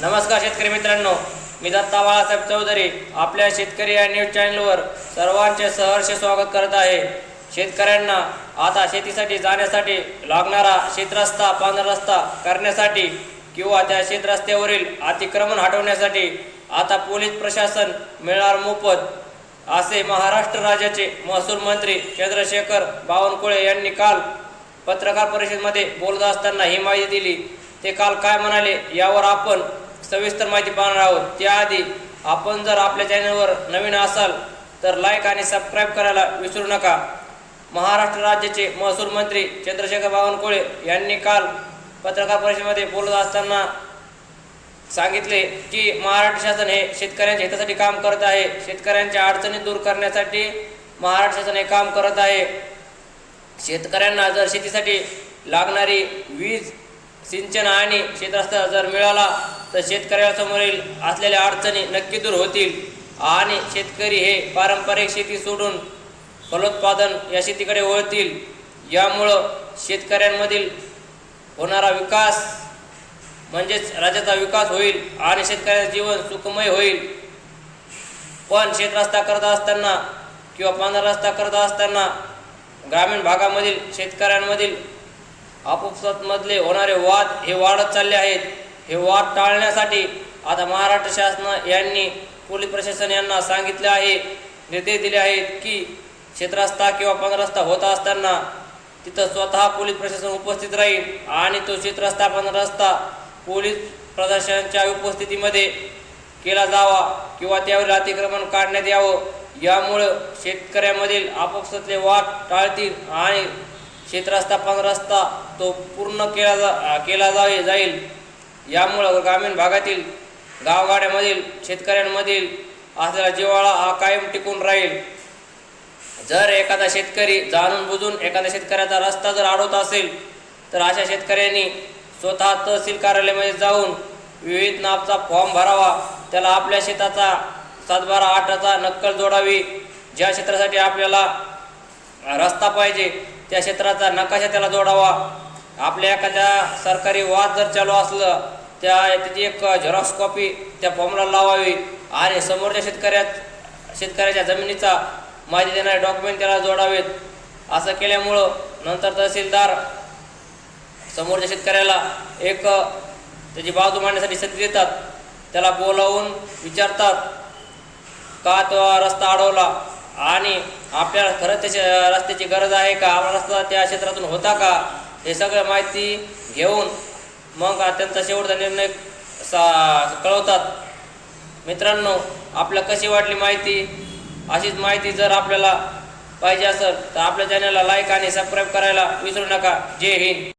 नमस्कार शेतकरी मित्रांनो मी दत्ता बाळासाहेब चौधरी आपल्या शेतकरी या न्यूज चॅनलवर सर्वांचे सहर्ष स्वागत करत आहे. शेतकऱ्यांना आता शेतीसाठी जाण्यासाठी लागणारा शेतरस्ता पानरस्ता रस्ता करण्यासाठी किंवा त्या शेतरस्त्यावरील अतिक्रमण हटवण्यासाठी आता पोलीस प्रशासन मिळणार मोफत. असे महाराष्ट्र राज्याचे महसूल मंत्री चंद्रशेखर बावनकुळे यांनी काल पत्रकार परिषदेमध्ये बोलत असताना ही माहिती दिली. ते काल काय म्हणाले यावर आपण सविस्तर माहिती पाहणार आहोत. त्याआधी आपण जर आपल्या चॅनलवर नवीन असाल तर लाईक आणि सबस्क्राईब करायला विसरू नका. महाराष्ट्र राज्याचे महसूल मंत्री चंद्रशेखर बावनकुळे यांनी काल पत्रकार परिषदेमध्ये बोलत असताना सांगितले की महाराष्ट्र शासन हे शेतकऱ्यांच्या हितासाठी काम करत आहे. शेतकऱ्यांच्या अडचणी दूर करण्यासाठी महाराष्ट्र शासन हे काम करत आहे. शेतकऱ्यांना जर शेतीसाठी लागणारी वीज सिंचन आणि शेतरस्ता जर मिळाला तर शेतकऱ्यासमोरील असलेल्या अडचणी नक्की दूर होतील. आणि शेतकरी हे पारंपरिक शेती सोडून फलोत्पादन या शेतीकडे वळतील. यामुळं शेतकऱ्यांमधील होणारा विकास म्हणजेच राज्याचा विकास होईल आणि शेतकऱ्याचं जीवन सुखमय होईल. पण शेतरस्ता करत असताना किंवा पांढरा रस्ता करत असताना ग्रामीण भागामधील शेतकऱ्यांमधील आपोपसातमधले होणारे वाद हे वाढत चालले आहेत. हे वाद टाळण्यासाठी आता महाराष्ट्र शासन यांनी पोलीस प्रशासन यांना सांगितले आहे निर्देश दिले आहेत की क्षेत्रस्था किंवा पंधरस्ता होत असताना तिथं स्वतः पोलीस प्रशासन उपस्थित राहील आणि तो क्षेत्रस्था पांढरस्ता पोलीस प्रशासनाच्या उपस्थितीमध्ये केला जावा किंवा त्यावर अतिक्रमण काढण्यात यावं. यामुळं शेतकऱ्यामधील आपापसातले वाद टाळतील आणि शेतरस्ता पांढरस्ता तो पूर्ण केला जा केला जावे जाईल. यामुळं ग्रामीण भागातील गावगाड्यामधील शेतकऱ्यांमधील असलेला जिव्हाळा हा कायम टिकून राहील. जर एखादा शेतकरी जाणून बुजून एखाद्या शेतकऱ्याचा रस्ता जर अडवत असेल तर अशा शेतकऱ्यांनी स्वतः तहसील कार्यालयामध्ये जाऊन विविध नापचा फॉर्म भरावा. त्याला आपल्या शेताचा सातबारा आठाचा नक्कल जोडावी. ज्या क्षेत्रासाठी आपल्याला रस्ता पाहिजे त्या क्षेत्राचा नकाशा त्याला जोडावा. आपल्या एखाद्या सरकारी वाद जर चालू असलं त्या त्याची एक झेरॉक्स कॉपी त्या फॉर्मला लावावी. आणि समोरच्या शेतकऱ्यात शेतकऱ्याच्या जमिनीचा माहिती देणारे डॉक्युमेंट त्याला जोडावेत. असं केल्यामुळं नंतर तहसीलदार समोरच्या शेतकऱ्याला एक त्याची बाजू मांडण्यासाठी संधी देतात. त्याला बोलावून विचारतात का तो रस्ता अडवला? आणि आपल्याला खरंच त्याच्या रस्त्याची गरज आहे का? आपला रस्ता त्या क्षेत्रातून होता का? हे सगळं माहिती घेऊन मग त्यांचा शेवटचा निर्णय सा कळवतात. मित्रांनो आपल्या कशी वाटली माहिती? अशीच माहिती जर आपल्याला पाहिजे असेल तर आपल्या चॅनलला लाईक आणि सबस्क्राईब करायला विसरू नका. जय हिंद.